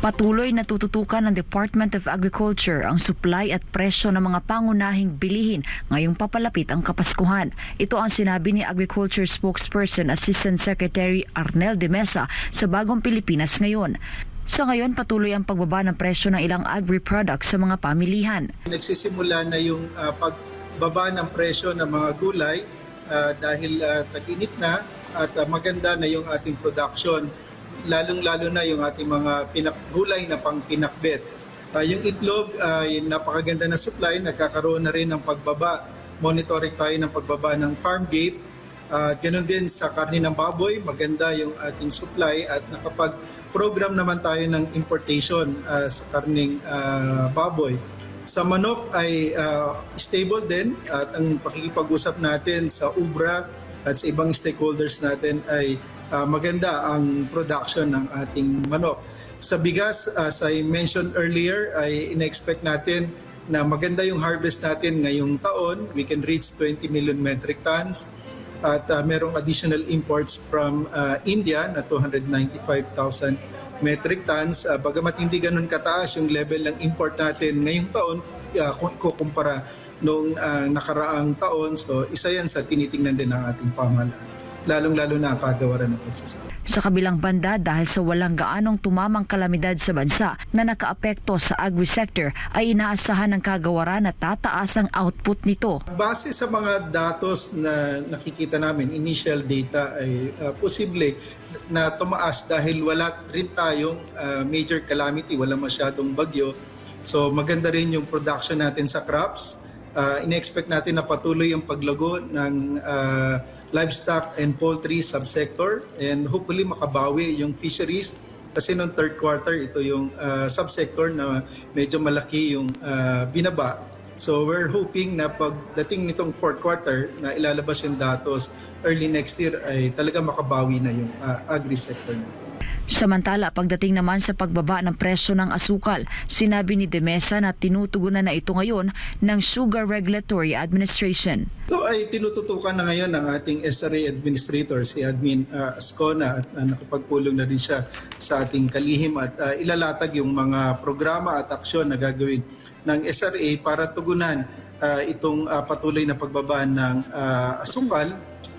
Patuloy na tututukan ng Department of Agriculture ang supply at presyo ng mga pangunahing bilihin ngayong papalapit ang Kapaskuhan. Ito ang sinabi ni Agriculture Spokesperson Assistant Secretary Arnel de Mesa sa Bagong Pilipinas ngayon. Sa ngayon, patuloy ang pagbaba ng presyo ng ilang agri-products sa mga pamilihan. Nagsisimula na yung ah, pagbaba ng presyo ng mga gulay ah, dahil ah, tag-init na at ah, maganda na yung ating production lalong-lalo na yung ating mga pinak gulay na pang pinakbet. Ah, yung itlog ay napakaganda na supply, nagkakaroon na rin ng pagbaba. Monitoring tayo ng pagbaba ng farm gate. Ah, ganun din sa karne ng baboy, maganda yung ating supply at nakapag-program naman tayo ng importation ah, sa karning ah, baboy. Sa manok ay ah, stable din at ang pakikipag-usap natin sa UBRA at sa ibang stakeholders natin ay ah, maganda ang production ng ating manok. Sa bigas, as I mentioned earlier, ay in-expect natin na maganda yung harvest natin ngayong taon. We can reach 20 million metric tons at uh, merong additional imports from uh, India na 295,000 metric tons. Uh, bagamat hindi ganun kataas yung level ng import natin ngayong taon uh, kung ikukumpara noong uh, nakaraang taon. So isa yan sa tinitingnan din ng ating pamahalaan. Lalong-lalo na ang kagawaran ng pagsasama. Sa kabilang banda, dahil sa walang gaanong tumamang kalamidad sa bansa na nakaapekto sa agri-sector, ay inaasahan ng kagawaran na tataas ang output nito. Base sa mga datos na nakikita namin, initial data ay uh, posible na tumaas dahil wala rin tayong uh, major calamity, wala masyadong bagyo. So maganda rin yung production natin sa crops. Uh, in-expect natin na patuloy yung paglago ng uh, livestock and poultry subsector and hopefully makabawi yung fisheries kasi noong third quarter ito yung uh, subsector na medyo malaki yung uh, binaba So we're hoping na pagdating nitong fourth quarter na ilalabas yung datos early next year ay talaga makabawi na yung uh, agri-sector natin. Samantala, pagdating naman sa pagbaba ng presyo ng asukal, sinabi ni Demesa na tinutugunan na ito ngayon ng Sugar Regulatory Administration. Ito ay tinututukan na ngayon ng ating SRA Administrator, si Admin uh, Ascona at uh, nakapagpulong na rin siya sa ating kalihim at uh, ilalatag yung mga programa at aksyon na gagawin ng SRA para tugunan uh, itong uh, patuloy na pagbaba ng uh, asukal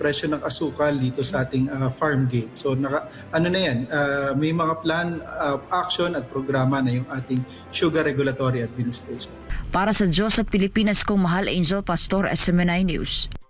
presyo ng asukal dito sa ating uh, farm gate. So naka, ano na yan, uh, may mga plan of action at programa na yung ating Sugar Regulatory Administration. Para sa Diyos at Pilipinas kong mahal Angel Pastor, SMNI News.